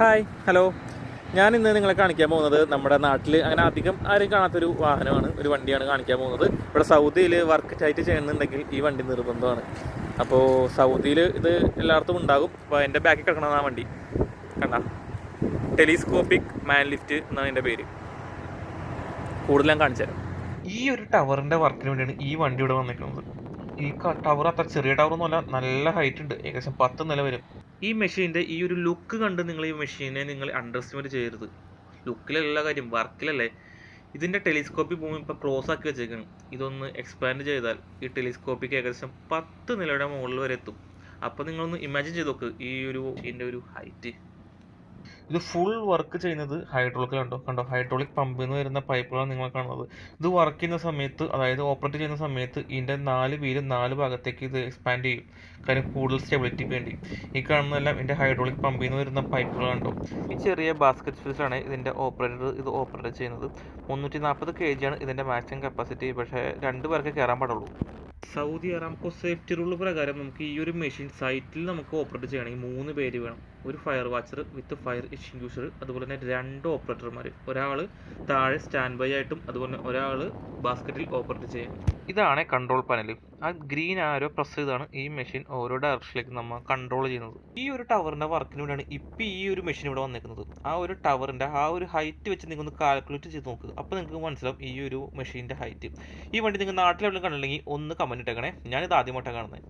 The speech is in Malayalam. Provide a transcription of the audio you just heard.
ഹായ് ഹലോ ഞാൻ ഇന്ന് നിങ്ങളെ കാണിക്കാൻ പോകുന്നത് നമ്മുടെ നാട്ടിൽ അങ്ങനെ അധികം ആരും കാണാത്തൊരു വാഹനമാണ് ഒരു വണ്ടിയാണ് കാണിക്കാൻ പോകുന്നത്. ഇവിടെ സൗദിയിൽ വർക്ക് ടൈറ്റ് ചെയ്യുന്നുണ്ടെങ്കിൽ ഈ വണ്ടി നിർബന്ധമാണ്. അപ്പോൾ സൗദിയിൽ ഇത് എല്ലായിടത്തും ഉണ്ടാകും. അപ്പോൾ എന്റെ ബാക്കിൽ കിടക്കണം ആ വണ്ടി. കണ്ട? ടെലിസ്കോപ്പിക് മാൻ ലിഫ്റ്റ് എന്നാണ് എന്റെ പേര്. കൂടുതൽ ഞാൻ കാണിച്ചു തരാം. ഈ ഒരു ടവറിന്റെ വർക്കിന് വേണ്ടിയാണ് ഈ വണ്ടി ഇവിടെ വന്നിരിക്കുന്നത്. ഈ ടവർ അത്ര ചെറിയ ടവർ ഒന്നുമല്ല നല്ല ഹൈറ്റ് ഉണ്ട്. ഏകദേശം പത്ത് നില വരും. ഈ മെഷീന്റെ ഈ ഒരു ലുക്ക് കണ്ട് നിങ്ങൾ ഈ മെഷീനെ നിങ്ങൾ അണ്ടർ എസ്റ്റിമേറ്റ് ചെയ്യരുത്. ലുക്കിലല്ല കാര്യം വർക്കിലല്ലേ. ഇതിന്റെ ടെലിസ്കോപ്പി ഭൂമി ഇപ്പോൾ ക്രോസ് ആക്കി വെച്ചേക്കാണ്. ഇതൊന്ന് എക്സ്പാൻഡ് ചെയ്താൽ ഈ ടെലിസ്കോപ്പിക്ക് ഏകദേശം പത്ത് നിലയുടെ മുകളിൽ വരെ എത്തും. അപ്പോൾ നിങ്ങളൊന്ന് ഇമാജിൻ ചെയ്ത് നോക്ക് ഈ ഒരു ഇതിന്റെ ഒരു ഹൈറ്റ് ഇത് ഫുൾ വർക്ക് ചെയ്യുന്നത് ഹൈഡ്രോളിക്കിലുണ്ടോ കണ്ടോ? ഹൈഡ്രോളിക് പമ്പിൽ നിന്ന് വരുന്ന പൈപ്പുകളാണ് നിങ്ങൾ കാണുന്നത്. ഇത് വർക്ക് ചെയ്യുന്ന സമയത്ത് അതായത് ഓപ്പറേറ്റ് ചെയ്യുന്ന സമയത്ത് ഇതിന്റെ നാല് വീലും നാല് ഭാഗത്തേക്ക് ഇത് എക്സ്പാൻഡ് ചെയ്യും. കാര്യം കൂടുതൽ സ്റ്റെബിലിറ്റിക്ക് വേണ്ടി. ഈ കാണുന്നതെല്ലാം ഇതിന്റെ ഹൈഡ്രോളിക് പമ്പിൽ നിന്ന് വരുന്ന പൈപ്പുകളുണ്ടോ ഈ ചെറിയ ബാസ്ക്കറ്റ് ആണ് ഇതിന്റെ ഓപ്പറേറ്റർ ഇത് ഓപ്പറേറ്റ് ചെയ്യുന്നത്. മുന്നൂറ്റി നാൽപ്പത് കെ ജിയാണ് ഇതിന്റെ മാക്സിമം കപ്പാസിറ്റി പക്ഷേ രണ്ട് പേർക്ക് കയറാൻ പാടുള്ളൂ. സൗദി അറാംകോ സേഫ്റ്റി റൂൾ പ്രകാരം നമുക്ക് ഈ ഒരു മെഷീൻ സൈറ്റിൽ നമുക്ക് ഓപ്പറേറ്റ് ചെയ്യണമെങ്കിൽ മൂന്ന് പേര് വേണം. ഒരു fire watcher with fire extinguisher അതുപോലെ തന്നെ രണ്ട് ഓപ്പറേറ്റർമാർ ഒരാൾ താഴെ സ്റ്റാൻഡ് ബൈ ആയിട്ടും അതുപോലെ തന്നെ ഒരാൾ ബാസ്ക്കറ്റിൽ ഓപ്പറേറ്റ് ചെയ്യും ഇതാണ് കൺട്രോൾ പാനൽ ആ ഗ്രീൻ ആരോ പ്രസ് ചെയ്താണ് ഈ മെഷീൻ ഓരോ ഡയറക്ഷനിലേക്ക് നമ്മൾ കൺട്രോൾ ചെയ്യുന്നത്. ഈ ഒരു ടവറിന്റെ വർക്കിന് വേണ്ടിയാണ് ഇപ്പം ഈ ഒരു മെഷീൻ ഇവിടെ വന്നിരിക്കുന്നത് ആ ഒരു ടവറിന്റെ ആ ഒരു ഹൈറ്റ് വെച്ച് നിങ്ങൾ ഒന്ന് കാൽക്കുലേറ്റ് ചെയ്ത് നോക്കുക അപ്പോൾ നിങ്ങൾക്ക് മനസ്സിലാവും ഈ ഒരു മെഷീന്റെ ഹൈറ്റ് ഈ വണ്ടി നിങ്ങൾ നാട്ടിലെവിടെയും കണ്ടില്ലെങ്കിൽ ഒന്ന് കമന്റ് ഇട്ടേക്കണേ. ഞാനിത് ആദ്യമായിട്ടാണ് കാണുന്നത്